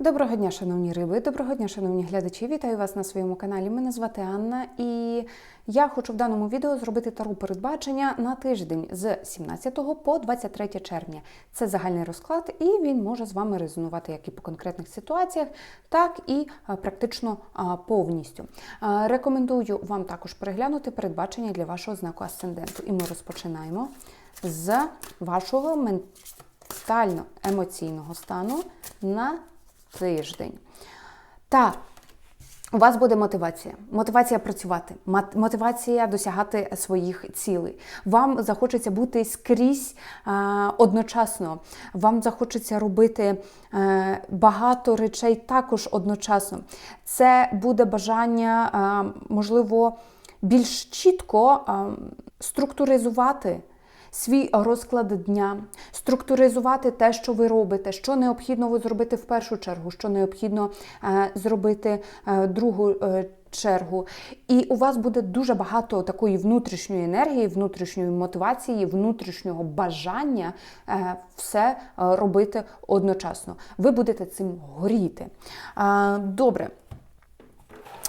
Доброго дня, шановні риби, доброго дня, шановні глядачі. Вітаю вас на своєму каналі. Мене звати Анна, і я хочу в даному відео зробити тару передбачення на тиждень з 17 по 23 червня. Це загальний розклад, і він може з вами резонувати як і по конкретних ситуаціях, так і практично повністю. Рекомендую вам також переглянути передбачення для вашого знаку асценденту. І ми розпочинаємо з вашого ментально-емоційного стану на тиждень. Та у вас буде мотивація. Мотивація працювати, мотивація досягати своїх цілей. Вам захочеться бути скрізь а, одночасно. Вам захочеться робити е, багато речей також одночасно. Це буде бажання, а, можливо, більш чітко а, структуризувати свій розклад дня, структуризувати те, що ви робите, що необхідно зробити в першу чергу, що необхідно е, зробити е, другу е, чергу. І у вас буде дуже багато такої внутрішньої енергії, внутрішньої мотивації, внутрішнього бажання все робити одночасно. Ви будете цим горіти. Добре.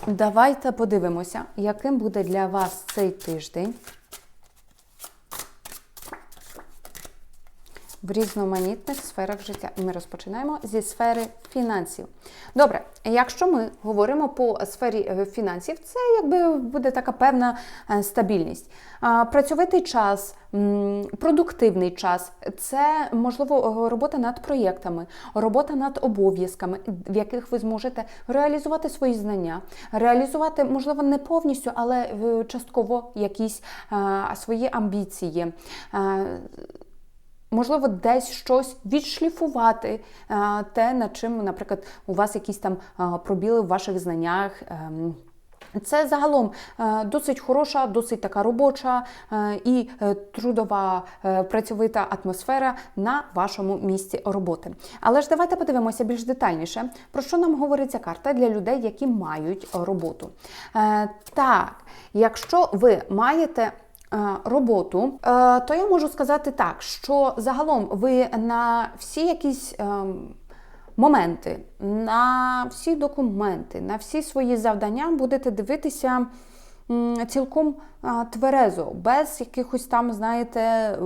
Давайте подивимося, яким буде для вас цей тиждень. В різноманітних сферах життя. І ми розпочинаємо зі сфери фінансів. Добре, якщо ми говоримо по сфері е, фінансів, це якби буде така певна е, стабільність. Працьовитий час, продуктивний час це можливо робота над проєктами, робота над обов'язками, в яких ви зможете реалізувати свої знання, реалізувати, можливо, не повністю, але частково якісь свої амбіції. Можливо, десь щось відшліфувати е, те, над чим, наприклад, у вас якісь там е, пробіли в ваших знаннях. ем, Це загалом е, досить хороша, досить така робоча і трудова працьовита атмосфера на вашому місці роботи. Але ж давайте подивимося більш детальніше, про що нам говорить ця карта для людей, які мають роботу. Так, якщо ви маєте роботу, е, то я можу сказати так, що загалом ви на всі якісь. ем, Моменти на всі документи, на всі свої завдання будете дивитися цілком тверезо, без якихось там, знаєте, е,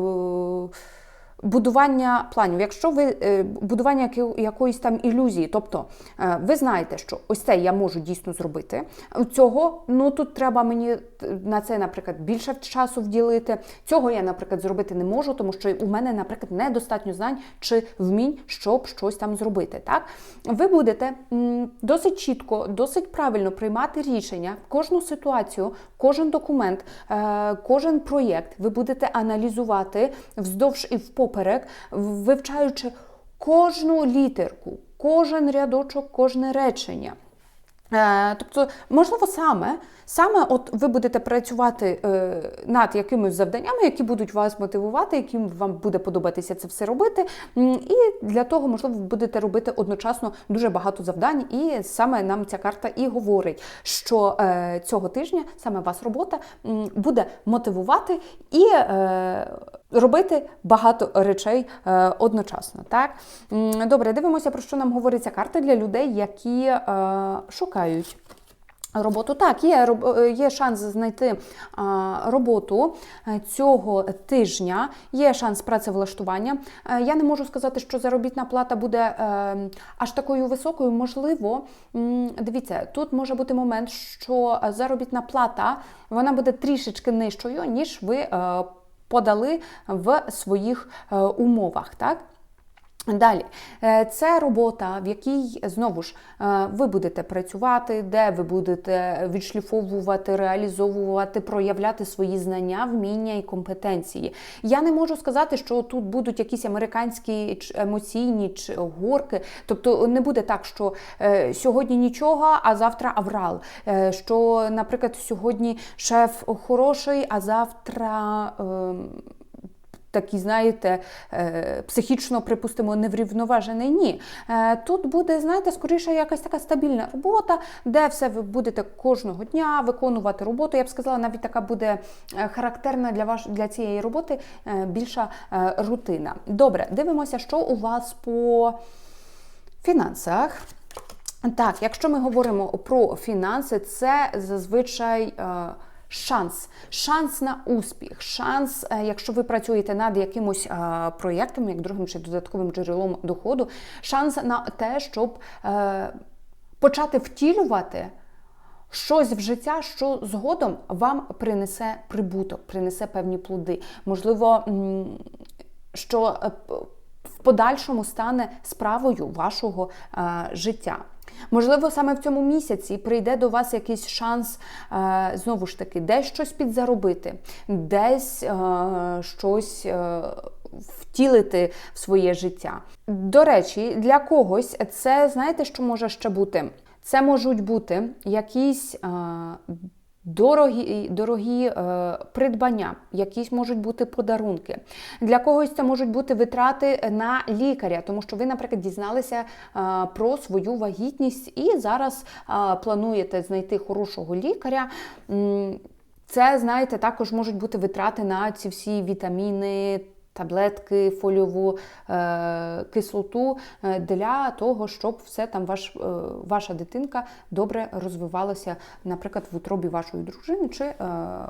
будування планів. Якщо ви е, будування якоїсь там ілюзії, тобто е, ви знаєте, що ось це я можу дійсно зробити. Цього ну тут треба мені е, на це, наприклад, більше часу вділити. Цього я, наприклад, зробити не можу, тому що у мене, наприклад, недостатньо знань чи вмінь, щоб щось там зробити. Так ви будете досить чітко, досить правильно приймати рішення кожну ситуацію, кожен документ, кожен проєкт. Ви будете аналізувати вздовж і впоперек, вивчаючи кожну літерку, кожен рядочок, кожне речення. Е, Тобто, можливо, саме, саме от ви будете працювати е, над якимись завданнями, які будуть вас мотивувати, яким вам буде подобатися це все робити. І для того, можливо, будете робити одночасно дуже багато завдань. І саме нам ця карта і говорить, що е, цього тижня саме вас робота буде мотивувати і робити багато речей одночасно. Так? Добре, дивимося, про що нам говорить ця карта для людей, які е, шукають. Роботу так, є е, є шанс знайти а, роботу е, цього тижня, є шанс працевлаштування. Е, Я не можу сказати, що заробітна плата буде е, аж такою високою. Можливо, дивіться, тут може бути момент, що заробітна плата вона буде трішечки нижчою, ніж ви подали в своїх умовах. Так? Далі, Е, це робота, в якій знову ж е, ви будете працювати, де ви будете відшліфовувати, реалізовувати, проявляти свої знання, вміння і компетенції. Я не можу сказати, що тут будуть якісь американські емоційні чи горки. Тобто не буде так, що е, сьогодні нічого, а завтра аврал. Що, наприклад, сьогодні шеф хороший, а завтра. Такий, знаєте, е, психічно, припустимо, неврівноважений. Ні. Е, Тут буде, знаєте, скоріше якась така стабільна робота, де все ви будете кожного дня виконувати роботу. Я б сказала, навіть така буде е, характерна для ваш, для цієї роботи більша рутина. Добре, дивимося, що у вас по фінансах. Так, якщо ми говоримо про фінанси, це зазвичай. Шанс, шанс на успіх, шанс, е, якщо ви працюєте над якимось е, проєктом, як другим чи додатковим джерелом доходу, шанс на те, щоб е, почати втілювати щось в життя, що згодом вам принесе прибуток, принесе певні плоди. Можливо, що подальшому стане справою вашого життя. Можливо, саме в цьому місяці прийде до вас якийсь шанс, е, знову ж таки, десь щось підзаробити, десь е, щось е, втілити в своє життя. До речі, для когось це, знаєте, що може ще бути? Це можуть бути якісь Дорогі дорогі е, придбання, якісь можуть бути подарунки. Для когось це можуть бути витрати на лікаря, тому що ви, наприклад, дізналися е, про свою вагітність і зараз е, плануєте знайти хорошого лікаря. Це, знаєте, також можуть бути витрати на ці всі вітаміни таблетки, фольову е, кислоту е, для того, щоб все там ваш, е, ваша дитинка добре розвивалася, наприклад, в утробі вашої дружини чи е,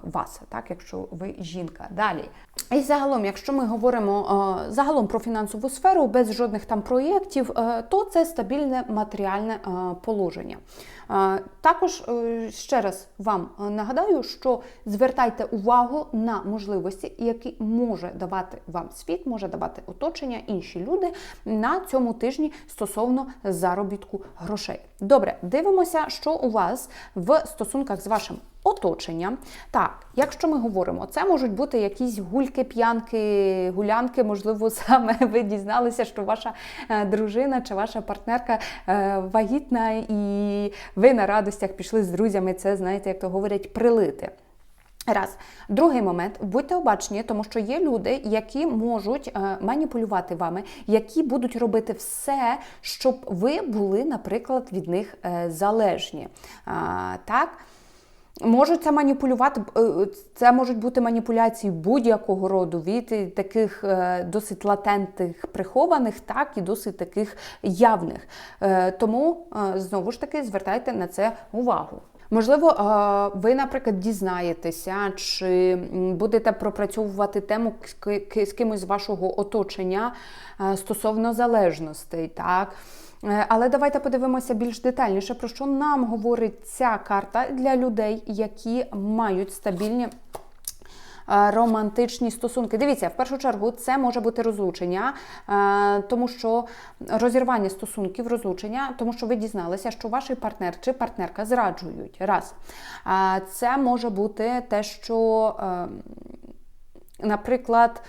вас, так, якщо ви жінка. Далі. І загалом, якщо ми говоримо е, загалом про фінансову сферу без жодних там проєктів, е, то це стабільне матеріальне е, положення. Також ще раз вам нагадаю, що звертайте увагу на можливості, які може давати світ, може давати оточення, інші люди на цьому тижні стосовно заробітку грошей. Добре, дивимося, що у вас в стосунках з вашим оточення. Так, якщо ми говоримо, це можуть бути якісь гульки, п'янки, гулянки, можливо, саме ви дізналися, що ваша е, дружина чи ваша партнерка е, вагітна, і ви на радостях пішли з друзями. Це, знаєте, як то говорять, прилити. Раз. Другий момент, будьте обачні, тому що є люди, які можуть е, маніпулювати вами, які будуть робити все, щоб ви були, наприклад, від них е, залежні. А, так? Можуть це маніпулювати, е, це можуть бути маніпуляції будь-якого роду, від таких е, досить латентних прихованих, так і досить таких явних. Е, тому знову ж таки звертайте на це увагу. Можливо, ви, наприклад, дізнаєтеся, чи будете пропрацьовувати тему з кимось з вашого оточення стосовно залежностей. так? Е, але давайте подивимося більш детальніше, про що нам говорить ця карта для людей, які мають стабільні. Е, романтичні стосунки. Дивіться, в першу чергу це може бути розлучення, е, тому що розірвання стосунків, розлучення, тому що ви дізналися, що ваш партнер чи партнерка зраджують. Раз. Це може бути те, що, наприклад,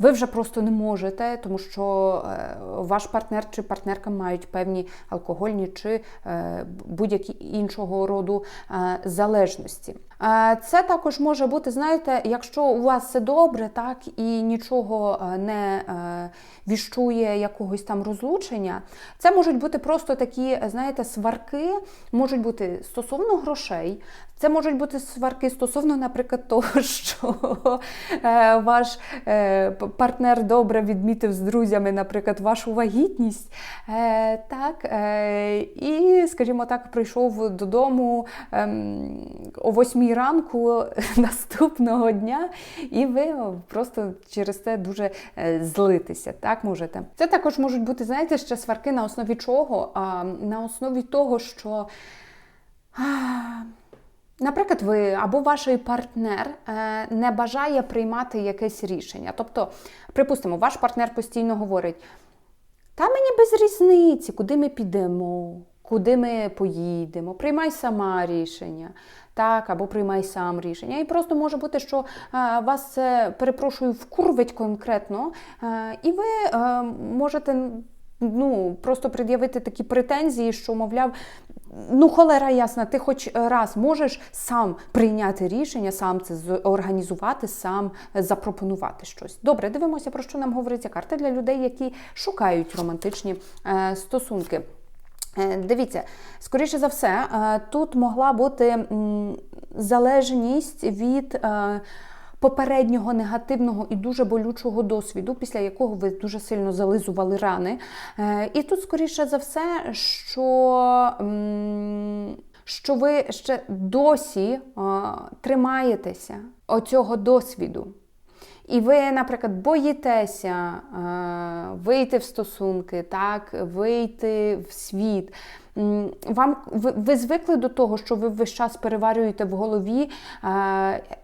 ви вже просто не можете, тому що е, ваш партнер чи партнерка мають певні алкогольні чи е, будь-які іншого роду е, залежності. Це також може бути, знаєте, якщо у вас все добре, так і нічого не віщує якогось там розлучення, це можуть бути просто такі, знаєте, сварки, можуть бути стосовно грошей, це можуть бути сварки стосовно, наприклад, того, що е, ваш е, партнер добре відмітив з друзями, наприклад, вашу вагітність. Е, так, І, скажімо так, прийшов додому е, о 8 ранку наступного дня, і ви просто через це дуже злитеся. Так, можете. Це також можуть бути, знаєте, ще сварки на основі чого? На основі того, що. Наприклад, ви або ваш партнер е, не бажає приймати якесь рішення. Тобто, припустимо, ваш партнер постійно говорить: та мені без різниці, куди ми підемо, куди ми поїдемо, приймай сама рішення, так, або приймай сам рішення. І просто може бути, що е, вас це перепрошую вкурвить конкретно, е, і ви можете ну, просто пред'явити такі претензії, що, мовляв, ну, холера ясна, ти хоч раз можеш сам прийняти рішення, сам це організувати, сам запропонувати щось. Добре, дивимося, про що нам говориться карта для людей, які шукають романтичні е, стосунки. Е, дивіться, скоріше за все, е, тут могла бути залежність від попереднього негативного і дуже болючого досвіду, після якого ви дуже сильно зализували рани. Е, І тут, скоріше за все, що. що ви ще досі а, тримаєтеся оцього досвіду. І ви, наприклад, боїтеся е, вийти в стосунки, так, вийти в світ. Вам ви, ви звикли до того, що ви весь час переварюєте в голові, е,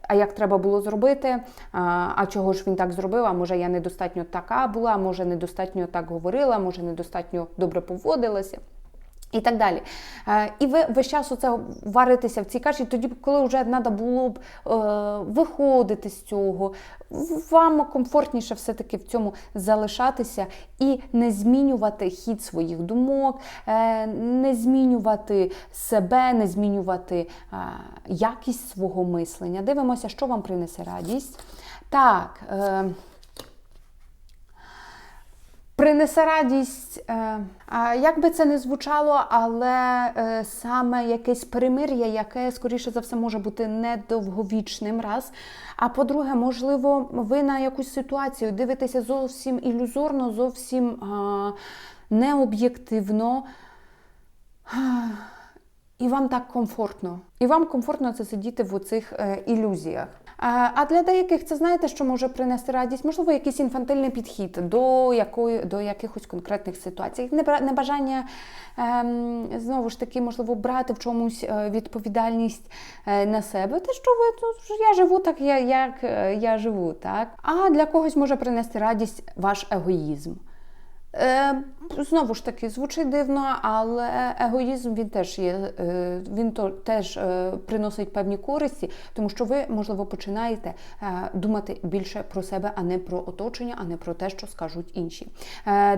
а як треба було зробити, а, а чого ж він так зробив, а може я недостатньо така була, може недостатньо так говорила, може недостатньо добре поводилася. І так далі. Е, І ви весь час оце варитеся в цій каші, тоді, коли вже треба було б е, виходити з цього, вам комфортніше все-таки в цьому залишатися і не змінювати хід своїх думок, е, не змінювати себе, не змінювати якість свого мислення. Дивимося, що вам принесе радість. Так. Принесе радість, е, як би це не звучало, але е, саме якесь перемир'я, яке, скоріше за все, може бути недовговічним, раз. А по-друге, можливо, ви на якусь ситуацію дивитеся зовсім ілюзорно, зовсім необ'єктивно. І вам так комфортно. І вам комфортно це сидіти в оцих е, ілюзіях. А, для деяких це знаєте, що може принести радість? Можливо, якийсь інфантильний підхід до якої до якихось конкретних ситуацій. Небажання ем, знову ж таки, можливо, брати в чомусь е, відповідальність е, на себе. Те, що ви тут я живу так, я- як е, я живу, так. А для когось може принести радість ваш егоїзм. Е, знову ж таки, звучить дивно, але егоїзм він теж є, е, він то теж е, приносить певні користі, тому що ви, можливо, починаєте е, думати більше про себе, а не про оточення, а не про те, що скажуть інші.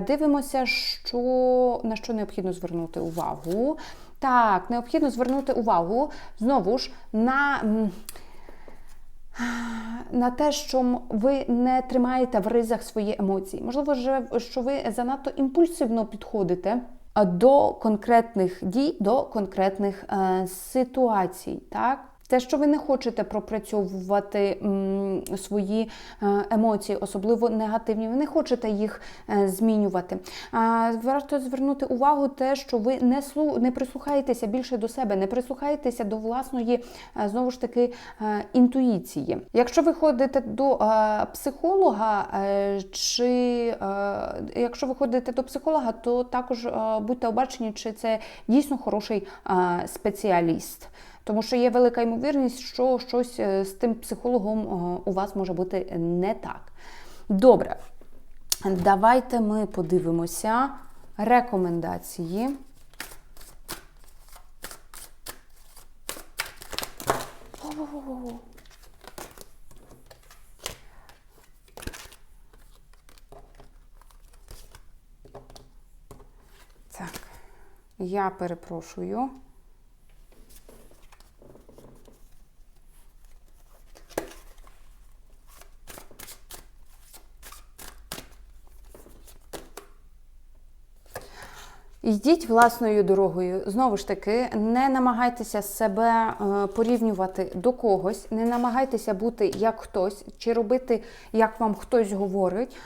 Дивимося, що на що необхідно звернути увагу. Так, необхідно звернути увагу знову ж на. На те, що ви не тримаєте в ризах свої емоції. Можливо, що ви занадто імпульсивно підходите до конкретних дій, до конкретних е, ситуацій. Так? Те, що ви не хочете пропрацьовувати свої е, емоції, особливо негативні, ви не хочете їх е, змінювати. Варто звернути увагу те, що ви не слу не прислухаєтеся більше до себе, не прислухаєтеся до власної е, знову ж таки інтуїції. Якщо ви ходите до психолога, чи якщо ви ходите до психолога, то також будьте обачені, чи це дійсно хороший спеціаліст. Тому що є велика ймовірність, що щось е, з тим психологом е, у вас може бути не так. Добре, давайте ми подивимося рекомендації. Так, я перепрошую. Йдіть власною дорогою. Знову ж таки, не намагайтеся себе е, порівнювати до когось, не намагайтеся бути як хтось, чи робити, як вам хтось говорить.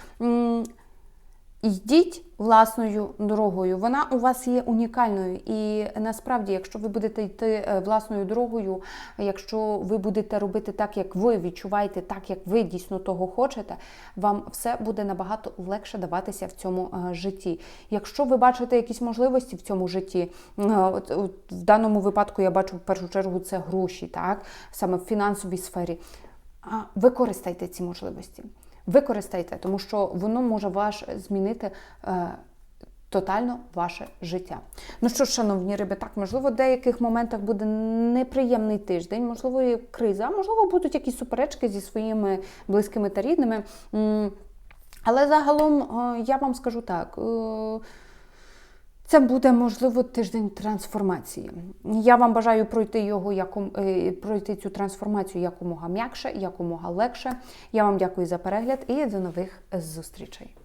Йдіть власною дорогою. Вона у вас є унікальною. І насправді, якщо ви будете йти е, власною дорогою, якщо ви будете робити так, як ви відчуваєте, так як ви дійсно того хочете, вам все буде набагато легше даватися в цьому е, житті. Якщо ви бачите якісь можливості в цьому житті, е, от, в даному випадку я бачу в першу чергу це гроші, так саме в фінансовій сфері. Використайте ці можливості. Використайте, тому що воно може ваш змінити е, тотально ваше життя. Ну що ж, шановні риби, так, можливо, в деяких моментах буде неприємний тиждень, можливо, і криза, можливо, будуть якісь суперечки зі своїми близькими та рідними. Але загалом е, я вам скажу так. Це буде можливо тиждень трансформації. Я вам бажаю пройти його яком е, пройти цю трансформацію якомога м'якше, якомога легше. Я вам дякую за перегляд і до нових зустрічей.